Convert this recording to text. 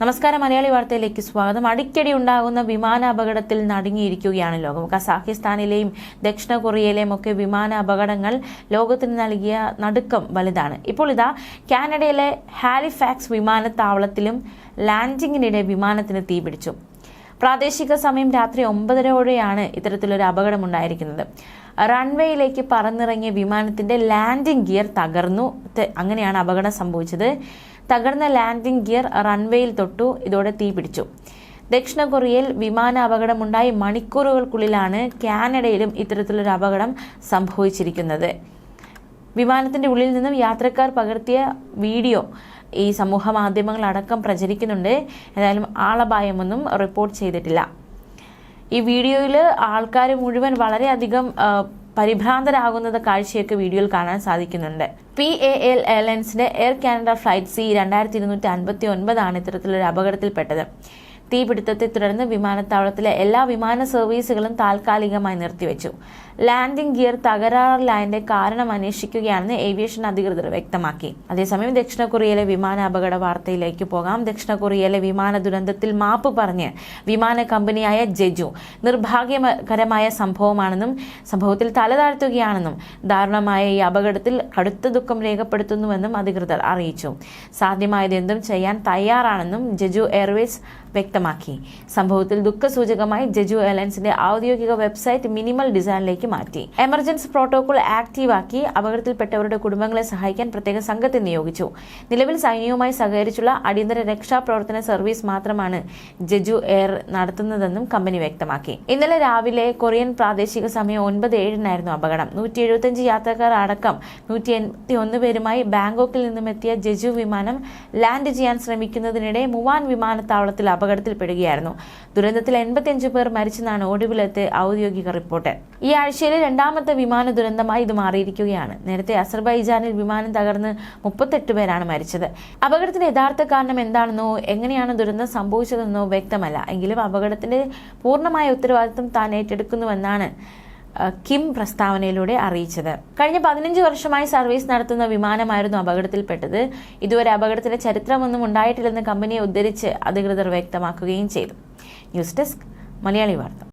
നമസ്കാരം. മലയാളി വാർത്തയിലേക്ക് സ്വാഗതം. അടിക്കടി ഉണ്ടാകുന്ന വിമാന അപകടത്തിൽ നടുങ്ങിയിരിക്കുകയാണ് ലോകം. കസാഖിസ്ഥാനിലെയും ദക്ഷിണ കൊറിയയിലെയും ഒക്കെ വിമാന അപകടങ്ങൾ ലോകത്തിന് നൽകിയ നടുക്കം വലുതാണ്. ഇപ്പോൾ ഇതാ കാനഡയിലെ ഹാലിഫാക്സ് വിമാനത്താവളത്തിലും ലാൻഡിങ്ങിനിടെ വിമാനത്തിന് തീപിടിച്ചു പ്രാദേശിക സമയം രാത്രി ഒമ്പതരയോടെയാണ് ഇത്തരത്തിലൊരു അപകടമുണ്ടായിരിക്കുന്നത് റൺവേയിലേക്ക് പറന്നിറങ്ങിയ വിമാനത്തിന്റെ ലാൻഡിംഗ് ഗിയർ തകർന്നു. അങ്ങനെയാണ് അപകടം സംഭവിച്ചത്. തകർന്ന ലാൻഡിംഗ് ഗിയർ റൺവേയിൽ തൊട്ടു. ഇതോടെ തീപിടിച്ചു ദക്ഷിണ കൊറിയയിൽ വിമാന അപകടമുണ്ടായി മണിക്കൂറുകൾക്കുള്ളിലാണ് കാനഡയിലും ഇത്തരത്തിലൊരു അപകടം സംഭവിച്ചിരിക്കുന്നത്. വിമാനത്തിന്റെ ഉള്ളിൽ നിന്നും യാത്രക്കാർ പകർത്തിയ വീഡിയോ ഈ സമൂഹ മാധ്യമങ്ങളടക്കം പ്രചരിക്കുന്നുണ്ട്. ഏതായാലും ആളപായമൊന്നും റിപ്പോർട്ട് ചെയ്തിട്ടില്ല. ഈ വീഡിയോയിൽ ആൾക്കാർ മുഴുവൻ വളരെയധികം പരിഭ്രാന്തരാകുന്നത് കാഴ്ചയൊക്കെ വീഡിയോയിൽ കാണാൻ സാധിക്കുന്നുണ്ട്. പി എ എൽ എയർലൈൻസിന്റെ എയർ കാനഡ ഫ്ലൈറ്റ് സി രണ്ടായിരത്തി ഇരുന്നൂറ്റി അൻപത്തി ഒൻപതാണ് ഇത്തരത്തിലൊരു അപകടത്തിൽപ്പെട്ടത്. തീപിടുത്തത്തെ തുടർന്ന് വിമാനത്താവളത്തിലെ എല്ലാ വിമാന സർവീസുകളും താൽക്കാലികമായി നിർത്തിവെച്ചു. ലാൻഡിംഗ് ഗിയർ തകരാറിലായതിന്റെ കാരണം അന്വേഷിക്കുകയാണെന്ന് ഏവിയേഷൻ അധികൃതർ വ്യക്തമാക്കി. അതേസമയം ദക്ഷിണ കൊറിയയിലെ വിമാന അപകട വാർത്തയിലേക്ക് പോകാം. ദക്ഷിണ കൊറിയയിലെ വിമാന ദുരന്തത്തിൽ മാപ്പ് പറഞ്ഞ് വിമാന കമ്പനിയായ ജെജു നിർഭാഗ്യകരമായ സംഭവമാണെന്നും സംഭവത്തിൽ തലതാഴ്ത്തുകയാണെന്നും ദാരുണമായ ഈ അപകടത്തിൽ കടുത്ത ദുഃഖം രേഖപ്പെടുത്തുന്നുവെന്നും അധികൃതർ അറിയിച്ചു. സാധ്യമായതെന്തും ചെയ്യാൻ തയ്യാറാണെന്നും ജെജു എയർവേസ് വ്യക്തമാക്കി. സംഭവത്തിൽ ദുഃഖസൂചകമായി ജജു എയർലൈൻസിന്റെ ഔദ്യോഗിക വെബ്സൈറ്റ് മിനിമൽ ഡിസൈനിലേക്ക് മാറ്റി. എമർജൻസി പ്രോട്ടോകോൾ ആക്റ്റീവാക്കി അപകടത്തിൽപ്പെട്ടവരുടെ കുടുംബങ്ങളെ സഹായിക്കാൻ പ്രത്യേക സംഘത്തെ നിയോഗിച്ചു. നിലവിൽ സൈന്യവുമായി സഹകരിച്ചുള്ള അടിയന്തര രക്ഷാപ്രവർത്തന സർവീസ് മാത്രമാണ് ജജു എയർ നടത്തുന്നതെന്നും കമ്പനി വ്യക്തമാക്കി. ഇന്നലെ രാവിലെ കൊറിയൻ പ്രാദേശിക സമയം ഒൻപത് ഏഴിനായിരുന്നു അപകടം. നൂറ്റി എഴുപത്തിയഞ്ച് യാത്രക്കാർ അടക്കം നൂറ്റി എൺപത്തി ഒന്ന് പേരുമായി ബാങ്കോക്കിൽ നിന്നും എത്തിയ ജജു വിമാനം ലാൻഡ് ചെയ്യാൻ ശ്രമിക്കുന്നതിനിടെ മുവാൻ വിമാനത്താവളത്തിൽ അപകടത്തിൽപ്പെടുകയായിരുന്നു ദുരന്തത്തിൽ എൺപത്തിയഞ്ച് പേർ മരിച്ചെന്നാണ് ഒടുവിലത്തെ ഔദ്യോഗിക റിപ്പോർട്ട്. ഈ ആഴ്ചയിലെ രണ്ടാമത്തെ വിമാന ദുരന്തമായി ഇത് മാറിയിരിക്കുകയാണ്. നേരത്തെ അസർബൈജാനിൽ വിമാനം തകർന്ന് മുപ്പത്തെട്ട് പേരാണ് മരിച്ചത്. അപകടത്തിന്റെ യഥാർത്ഥ കാരണം എന്താണെന്നോ എങ്ങനെയാണ് ദുരന്തം സംഭവിച്ചതെന്നോ വ്യക്തമല്ല. എങ്കിലും അപകടത്തിന്റെ പൂർണമായ ഉത്തരവാദിത്വം താൻ ഏറ്റെടുക്കുന്നുവെന്നാണ് കിം പ്രസ്താവനയിലൂടെ അറിയിച്ചത്. കഴിഞ്ഞ പതിനഞ്ച് വർഷമായി സർവീസ് നടത്തുന്ന വിമാനമായിരുന്നു അപകടത്തിൽപ്പെട്ടത്. ഇതുവരെ അപകടത്തിന്റെ ചരിത്രമൊന്നും ഉണ്ടായിട്ടില്ലെന്ന് കമ്പനിയെ ഉദ്ധരിച്ച് അധികൃതർ വ്യക്തമാക്കുകയും ചെയ്തു. ന്യൂസ് ഡെസ്ക് മലയാളി വാർത്ത.